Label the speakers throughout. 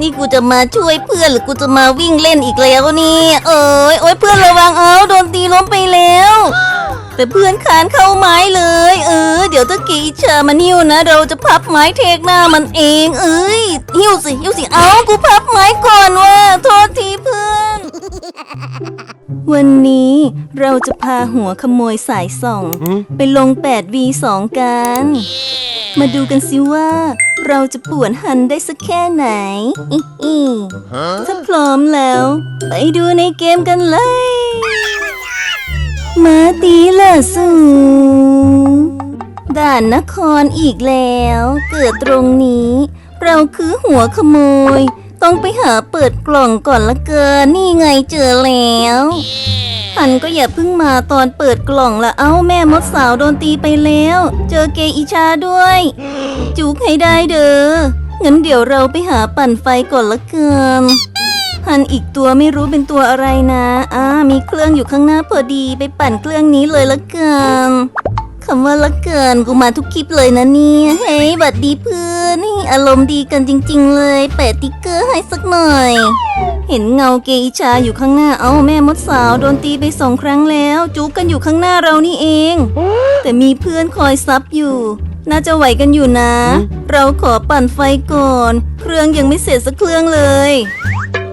Speaker 1: นี่กูจะมาช่วยเพื่อนหรือกูจะมาวิ่งเล่นอีกแล้วนี่ เอ้ยโอ้ยเพื่อนระวังเอาโดนตีล้มไปแล้ว แต่เพื่อนคานเข้าไม้เลย เออ เดี๋ยวถ้ากีเชอมันหิ้วนะ เราจะพับไม้เทกหน้ามันเอง เอ้ยหิ้วสิหิ้วสิเอากูพับไม้ก่อนว่าโทษทีเพื่อนวันนี้เราจะพาหัวขโมยสายส่อง ไปลง 8v2 กัน มาดูกันสิว่า เราจะป่วนหันได้สักแค่ไหนอิอิถ้าพร้อมแล้ว ไปดูในเกมกันเลยมาตีละสูด่านนครอีกแล้ว เกิดตรงนี้ เราคือหัวขโมย ต้องไปหาเปิดกล่องก่อนละเกินนี่ไงเจอแล้วหันก็อย่าเพิ่งมาตอนเปิดกล่องละเอ้าแม่มดสาวโดนตีไปแล้ว เจอเกอิชาด้วย จุกให้ได้เด้องั้นเดี๋ยวเราไปหาปั่นไฟก่อนละเกินหันอีกตัวไม่รู้เป็นตัวอะไรนะอ่ามีเครื่องอยู่ข้างหน้าพอดีไปปั่นเครื่องนี้เลยละเกัน คำว่าละเกินกูมาทุกคลิปเลยนะเนี่ยเฮ้ยบัดดีเพื่อนนี่อารมณ์ดีกันจริง ๆ เลยแปะติ๊กเกอร์ให้สักหน่อย เห็นเงาเกอิชาอยู่ข้างหน้าเอ้าแม่มดสาวโดนตีไปสองครั้งแล้ว จุกกันอยู่ข้างหน้าเรานี่เอง แต่มีเพื่อนคอยซับอยู่ น่าจะไหวกันอยู่นะ เราขอปั่นไฟก่อน เครื่องยังไม่เสร็จสักเครื่องเลย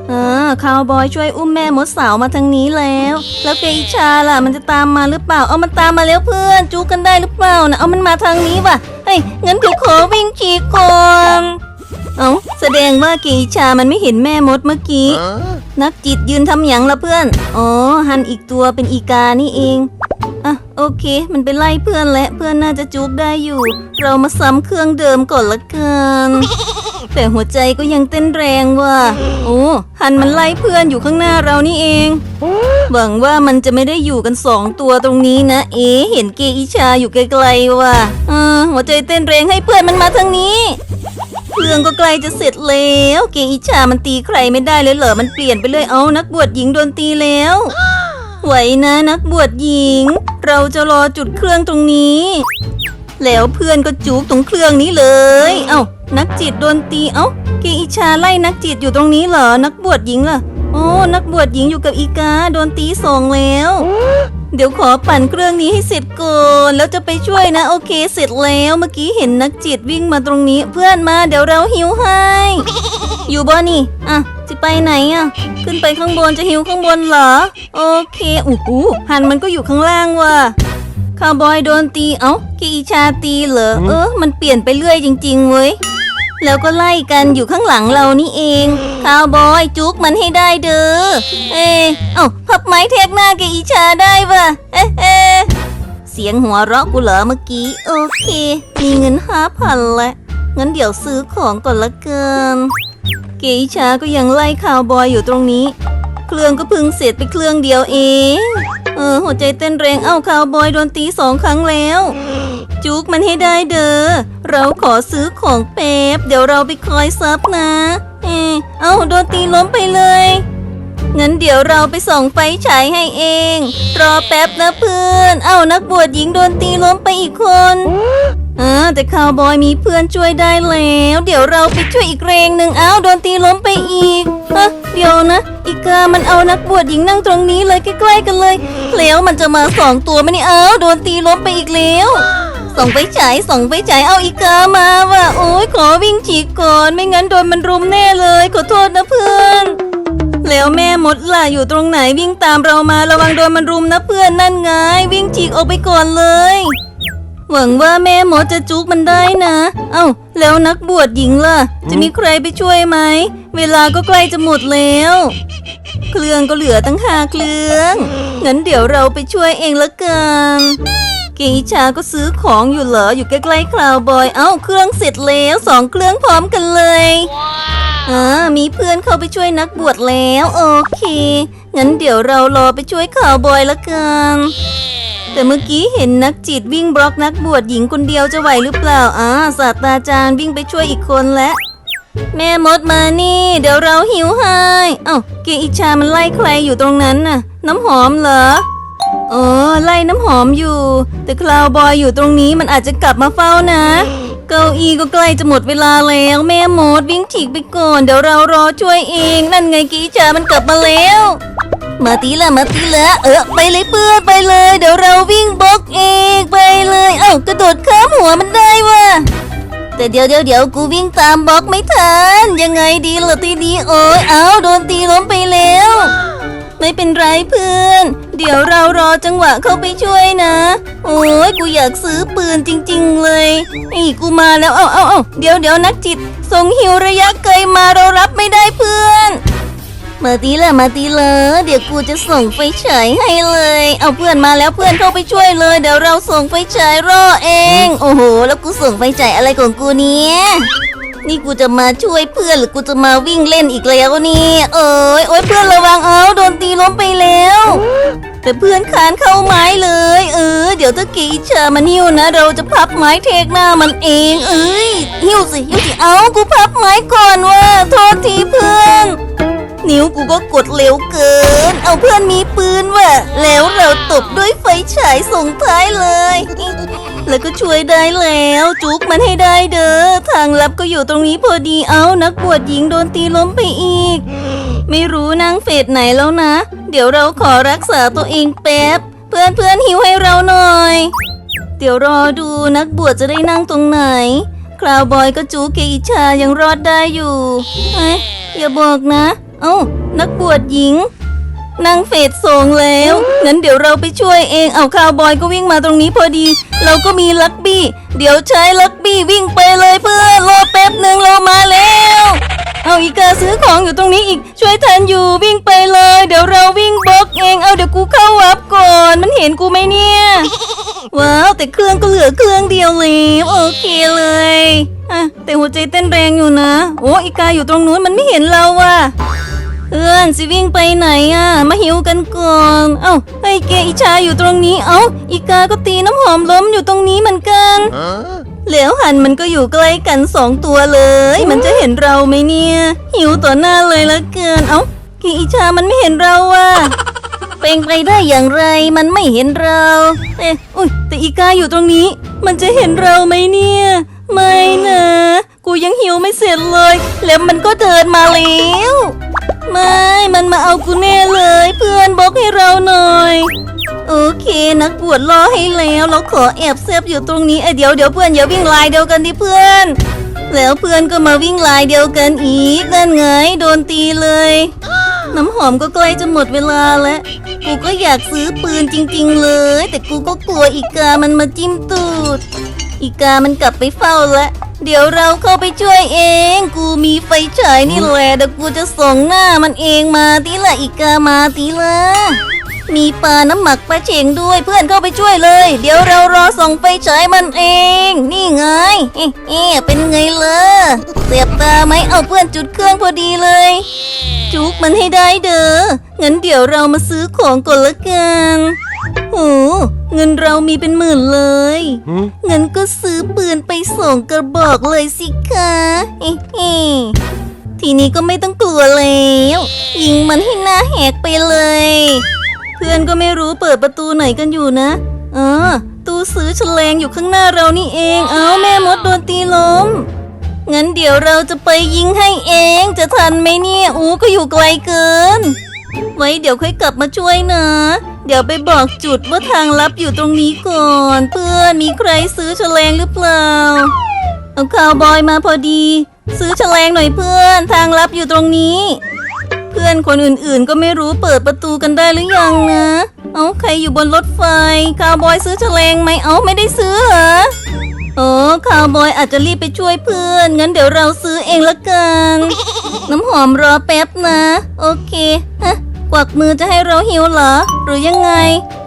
Speaker 1: เอ่าคาวบอยช่วยอุ้มแม่มดสาวมาทางนี้แล้ว แล้วเกอิชาล่ะมันจะตามมาหรือเปล่า เอามันตามมาแล้วเพื่อนจูกันได้หรือเปล่านะเอามันมาทางนี้ว่ะเฮ้ยงั้นกูขอวิ่งขี่ก่อนเอาแสดงว่าเกอิชามันไม่เห็นแม่มดเมื่อกี้ นักจิตยืนทำหยังละเพื่อน อ๋อหันอีกตัวเป็นอีกานี่เองอะโอเค มันไปไล่เพื่อนและเพื่อนน่าจะจุกได้อยู่ เรามาซ้ำเครื่องเดิมก่อนละกัน แต่หัวใจก็ยังเต้นแรงว่ะ โอ้ หันมันไล่เพื่อนอยู่ข้างหน้าเรานี่เอง หวังว่ามันจะไม่ได้อยู่กันสองตัวตรงนี้นะ เอ๊ะเห็นเกอิชาอยู่ไกลๆว่ะเออหัวใจเต้นแรงให้เพื่อนมันมาทางนี้เครื่องก็ใกล้จะเสร็จแล้ว เกอิชามันตีใครไม่ได้เลยเหรอ มันเปลี่ยนไปเลยเอานักบวชหญิงโดนตีแล้วไหวนะนักบวชหญิง เราจะรอจุดเครื่องตรงนี้ แล้วเพื่อนก็จุกตรงเครื่องนี้เลย เอ้า นักจิตโดนตี เอ้า เกอิชาไล่นักจิตอยู่ตรงนี้เหรอ นักบวชหญิงล่ะ โอ้ นักบวชหญิงอยู่กับอีกา โดนตีสองแล้ว เดี๋ยวขอปั่นเครื่องนี้ให้เสร็จก่อนแล้วจะไปช่วยนะ โอเค เสร็จแล้ว เมื่อกี้เห็นนักจิตวิ่งมาตรงนี้ เพื่อนมา เดี๋ยวเราหิวให้ อยู่บ่นี่ อะจะไปไหนอะ ขึ้นไปข้างบนจะหิวข้างบนเหรอ โอเคอู้หูหันมันก็อยู่ข้างล่างว่ะคาวบอยโดนตี เอ้ากีชาตีเหรอ เออ มันเปลี่ยนไปเรื่อยจริง ๆ เว้ย แล้วก็ไล่กันอยู่ข้างหลังเรานี่เองคาวบอยจุกมันให้ได้เด้อ เอ๊ะเอ้าพับไม้เทกหน้าแกอีชาได้ปะเอ๊ะเอ๊เสียงหัวเราะกูเหรอเมื่อกี้ โอเค มีเงินห้าพันละงั้นเดี๋ยวซื้อของก่อนละกันเกอิชาก็ยังไล่คาวบอยอยู่ตรงนี้ เครื่องก็พึ่งเสร็จไปเครื่องเดียวเอง เออหัวใจเต้นแรงเอ้าคาวบอยโดนตีสองครั้งแล้ว จุกมันให้ได้เด้อ เราขอซื้อของแป๊บเดี๋ยวเราไปคอยซับนะ เออเอ้าโดนตีล้มไปเลยงั้นเดี๋ยวเราไปส่องไฟฉายให้เอง รอแป๊บนะเพื่อน เอานักบวชหญิงโดนตีล้มไปอีกคนอ่าแต่คาวบอยมีเพื่อนช่วยได้แล้ว เดี๋ยวเราไปช่วยอีกแรงหนึ่งเอาโดนตีล้มไปอีกฮะเดี๋ยวนะอีกามันเอานักบวชหญิงนั่งตรงนี้เลยใกล้ๆกันเลย แล้วมันจะมาสองตัวไหมเนี่เอาโดนตีล้มไปอีกแล้ว ส่องไฟฉายส่องไฟฉายเอาอีกามาว่ะโอ้ยขอวิ่งฉีกก่อนไม่งั้นโดนมันรุมแน่เลย ขอโทษนะเพื่อน แล้วแม่มดล่ะอยู่ตรงไหนวิ่งตามเรามาระวังโดนมันรุมนะเพื่อนนั่นไง วิ่งฉีกออกไปก่อนเลย หวังว่าแม่มดจะจุกมันได้นะ เอ้า แล้วนักบวชหญิงล่ะ จะมีใครไปช่วยไหมเวลาก็ใกล้จะหมดแล้วเครื่องก็เหลือตั้งห้าเครื่องงั้นเดี๋ยวเราไปช่วยเองละกัน เกอิชาก็ซื้อของอยู่เหรออยู่ใกล้ๆคลาวบอย เอ้าเครื่องเสร็จแล้วสองเครื่องพร้อมกันเลยอ่ามีเพื่อนเข้าไปช่วยนักบวชแล้ว โอเค งั้นเดี๋ยวเรารอไปช่วยข่าวบอยละกัน แต่เมื่อกี้เห็นนักจิตวิ่งบล็อกนักบวชหญิงคนเดียวจะไหวหรือเปล่าอ่าศาสตราจารย์วิ่งไปช่วยอีกคนแล้วแม่มดมานี่ เดี๋ยวเราหิวให้เอ้าเกอิชามันไล่ใครอยู่ตรงนั้นน่ะ น้ำหอมเหรอ อ๋อไล่น้ำหอมอยู่ แต่คลาวบอยอยู่ตรงนี้มันอาจจะกลับมาเฝ้านะ เก้าอี้ก็ใกล้จะหมดเวลาแล้วแม่มดวิ่งฉีกไปก่อน เดี๋ยวเรารอช่วยเอง นั่นไงกีจามันกลับมาแล้วมาตีละมาตีละเออไปเลยเพื่อนไปเลย เดี๋ยวเราวิ่งบล็อกเองไปเลย เอ้ากระโดดข้ามหัวมันได้วะแต่เดี๋ยวเดี๋ยวเดี๋ยวกูวิ่งตามบล็อกไม่ทันยังไงดีล่ะทีนี้โอ้ยเอ้าโดนตีล้มไปแล้ว ไม่เป็นไรเพื่อน เดี๋ยวเรารอจังหวะเข้าไปช่วยนะ โอ้ยกูอยากซื้อปืนจริง ๆ เลยนี่กูมาแล้วเอาเอาเอาเดี๋ยวเดี๋ยวนักจิตส่งหิวระยะไกลมาเรารับไม่ได้เพื่อน มาตีละมาตีเลยเดี๋ยวกูจะส่งไฟฉายให้เลย เอาเพื่อนมาแล้วเพื่อนเข้าไปช่วยเลย เดี๋ยวเราส่งไฟฉายรอเอง โอ้โห แล้วกูส่งไฟฉายอะไรของกูเนี่ยนี่กูจะมาช่วยเพื่อนหรือกูจะมาวิ่งเล่นอีกแล้วนี่ เอ้ยโอ้ยเพื่อนระวังเอาโดนตีล้มไปแล้ว แต่เพื่อนคานเข้าไม้เลย เออ เดี๋ยวถ้ากีเชอมันหิ้วนะ เราจะพับไม้เทกหน้ามันเอง เอ้ยหิ้วสิหิ้วสิเอากูพับไม้ก่อนว่าโทษทีเพื่อน นิ้วกูก็กดเร็วเกิน เอาเพื่อนมีปืนว่ะ แล้วเราตบด้วยไฟฉายส่งท้ายเลย แล้วก็ช่วยได้แล้ว จุกมันให้ได้เด้อทางลับก็อยู่ตรงนี้พอดีเอานักบวชหญิงโดนตีล้มไปอีก ไม่รู้นางเฟดไหนแล้วนะ เดี๋ยวเราขอรักษาตัวเองแป๊บ เพื่อนเพื่อนๆหิวให้เราหน่อย เดี๋ยวรอดูนักบวชจะได้นั่งตรงไหน คราวบอยก็จูเกอิชายังรอดได้อยู่เอ้ยอย่าบอกนะ เอ้านักบวชหญิง นางเฟดส่งแล้ว งั้นเดี๋ยวเราไปช่วยเอง เอาคาวบอยก็วิ่งมาตรงนี้พอดี เราก็มีลักบี้ เดี๋ยวใช้ลักบี้วิ่งไปเลยเพื่อนรอแป๊บหนึ่งเรามาแล้ว เอาอีกาซื้อของอยู่ตรงนี้อีก ช่วยทันอยู่วิ่งไปเลย เดี๋ยวเราวิ่งบล็อกเอง เอาเดี๋ยวกูเข้าวับก่อน มันเห็นกูไหมเนี่ย ว้าวแต่เครื่องก็เหลือเครื่องเดียวแล้วโอเคเลยอะแต่หัวใจเต้นแรงอยู่นะ โอ้อีกาอยู่ตรงนู้นมันไม่เห็นเราว่ะ พื่อนสิวิ่งไปไหนอะ มาหิวกันก่อน เอ้าไอ้เกอิชาอยู่ตรงนี้ เอ้า อีกาก็ตีน้ำหอมล้มอยู่ตรงนี้เหมือนกันแล้วหันมันก็อยู่ใกล้กันสองตัวเลย มันจะเห็นเราไหมเนี่ย หิวต่อหน้าเลยละเกิน เอ้าเกอิชามันไม่เห็นเราว่ะเป็นไปได้อย่างไรมันไม่เห็นเราเอ๊ะอุ้ยแต่อีกาอยู่ตรงนี้ มันจะเห็นเราไหมเนี่ย ไม่นะ กูยังหิวไม่เสร็จเลย แล้วมันก็เดินมาแล้ว ไม่ มันมาเอากูแน่เลย เพื่อนบอกให้เราหน่อย โอเค นักบวชรอให้แล้วเราขอแอบเซฟอยู่ตรงนี้เอ้ยเดี๋ยวเดี๋ยวเพื่อนอย่าวิ่งลายเดียวกันดิเพื่อน แล้วเพื่อนก็มาวิ่งลายเดียวกันอีกนั่นไงโดนตีเลย น้ำหอมก็ใกล้จะหมดเวลาแล้วกูก็อยากซื้อปืนจริง ๆ เลย แต่กูก็กลัวอีกามันมาจิ้มตูด อีกามันกลับไปเฝ้าแล้ว เดี๋ยวเราเข้าไปช่วยเอง กูมีไฟฉายนี่แหละเดี๋ยวกูจะส่องหน้ามันเองมาทีละอีกามาทีละมีปลาน้ำหมักปลาเฉงด้วยเพื่อนเข้าไปช่วยเลย เดี๋ยวเรารอส่องไฟฉายมันเอง นี่ไงเอ๊ะเอ๊ะเป็นไงล่ะเสียบตาไหมเอาเพื่อนจุดเครื่องพอดีเลย จุกมันให้ได้เด้องั้นเดี๋ยวเรามาซื้อของก่อนละกัน โอ้เงินเรามีเป็นหมื่นเลยงั้นก็ซื้อปืนไปส่งกระบอกเลยสิคะเอ๊ะเอ๊ะทีนี้ก็ไม่ต้องกลัวแล้วยิงมันให้หน้าแหกไปเลย เพื่อนก็ไม่รู้เปิดประตูไหนกันอยู่นะเออตู้ซื้อแฉลงอยู่ข้างหน้าเรานี่เอง เอาแม่มดโดนตีล้มงั้นเดี๋ยวเราจะไปยิงให้เอง จะทันไหมเนี่ย อู้ก็อยู่ไกลเกิน ไว้เดี๋ยวค่อยกลับมาช่วยนะ เดี๋ยวไปบอกจุดว่าทางลับอยู่ตรงนี้ก่อน เพื่อนมีใครซื้อแฉลงหรือเปล่า เอาข่าวบอยมาพอดี ซื้อแฉลงหน่อยเพื่อน ทางลับอยู่ตรงนี้ เพื่อนคนอื่นๆ ก็ไม่รู้เปิดประตูกันได้หรือยังนะ เอาใครอยู่บนรถไฟข่าวบอยซื้อแฉลงไหมเอาไม่ได้ซื้อเหรอโอ้คาวบอยอาจจะรีบไปช่วยเพื่อน งั้นเดี๋ยวเราซื้อเองละกัน น้ำหอมรอแป๊บนะ โอเคฮะ กวักมือจะให้เราหิวเหรอ หรือยังไง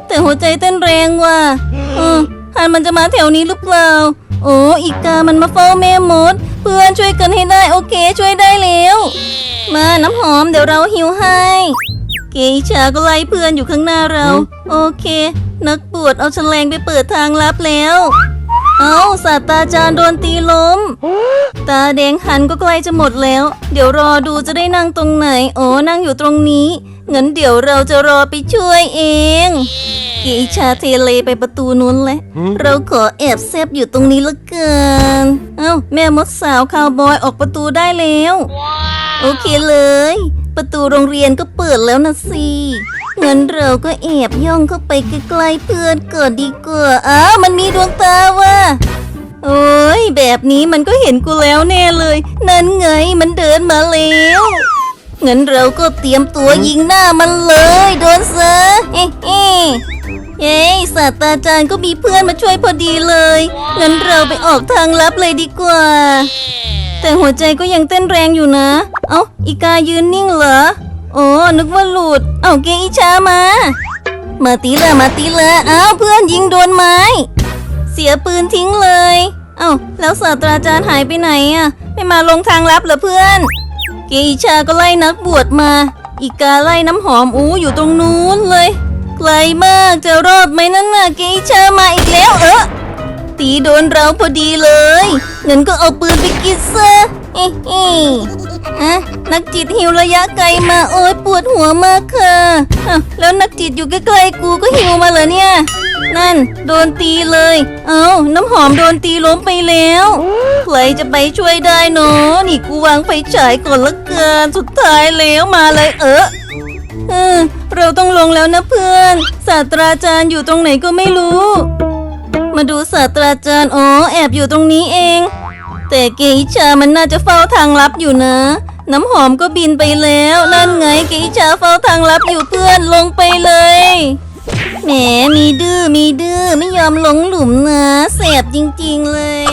Speaker 1: แต่หัวใจเต้นแรงว่ะอืมฮันมันจะมาแถวนี้หรือเปล่า โอ้อีกามันมาเฝ้าแม่มด เพื่อนช่วยกันให้ได้โอเคช่วยได้แล้ว มาน้ำหอมเดี๋ยวเราหิวให้เกอิชาก็ไล่เพื่อนอยู่ข้างหน้าเรา โอเค นักบวชเอาฉลงไปเปิดทางลับแล้ว เอาศาสตราจารย์โดนตีล้ม ตาแดงหันก็ใกล้จะหมดแล้ว เดี๋ยวรอดูจะได้นั่งตรงไหน โอ้นั่งอยู่ตรงนี้ งั้นเดี๋ยวเราจะรอไปช่วยเองเกอิชาเทเลไปประตูนู้นแหละเราขอแอบแซบอยู่ตรงนี้ละกันเอ้าแม่มดสาวคาวบอยออกประตูได้แล้ว โอเคเลย ประตูโรงเรียนก็เปิดแล้วนะสิงั้นเราก็แอบย่องเข้าไปใกล้ๆเพื่อนก่อนดีกว่าอ้าวมันมีดวงตาว่ะโอ้ยแบบนี้มันก็เห็นกูแล้วแน่เลย นั่นไงมันเดินมาแล้ว งั้นเราก็เตรียมตัวยิงหน้ามันเลย โดนซะเอ๊ะเอ๊ะเย้ศาสตราจารย์ก็มีเพื่อนมาช่วยพอดีเลย งั้นเราไปออกทางลับเลยดีกว่า แต่หัวใจก็ยังเต้นแรงอยู่นะ เอ้าอีกายืนนิ่งเหรอ โอ้นึกว่าหลุด เอ้าเกอิชามา มาตีละมาตีละอ้าวเพื่อนยิงโดนไม้ เสียปืนทิ้งเลย เอ้าแล้วศาสตราจารย์หายไปไหนอะไม่มาลงทางลับเหรอเพื่อน เกอิชาก็ไล่นักบวชมา อีกาไล่น้ำหอมอู้อยู่ตรงนู้นเลย ไกลมากจะรอดไหมนั่นน่ะเกอิชามาอีกแล้วเออตีโดนเราพอดีเลยงั้นก็เอาปืนไปกินซะเอ๊ะเอ๊ะอะนักจิตหิวระยะไกลมาโอ้ยปวดหัวมากค่ะ แล้วนักจิตอยู่ใกล้ๆกูก็หิวมาเหรอเนี่ย นั่น โดนตีเลย เอาน้ำหอมโดนตีล้มไปแล้ว ใครจะไปช่วยได้เนาะนี่กูวางไฟฉายก่อนละกันสุดท้ายแล้วมาเลยเออเออเราต้องลงแล้วนะเพื่อน ศาสตราจารย์อยู่ตรงไหนก็ไม่รู้ มาดูศาสตราจารย์อ๋อแอบอยู่ตรงนี้เอง แต่เกอิชามันน่าจะเฝ้าทางลับอยู่นะ น้ำหอมก็บินไปแล้ว นั่นไงเกอิชาเฝ้าทางลับอยู่เพื่อนลงไปเลย แหมมีดื้อมีดื้อไม่ยอมหลงหลุมนะแสบจริง ๆ เลย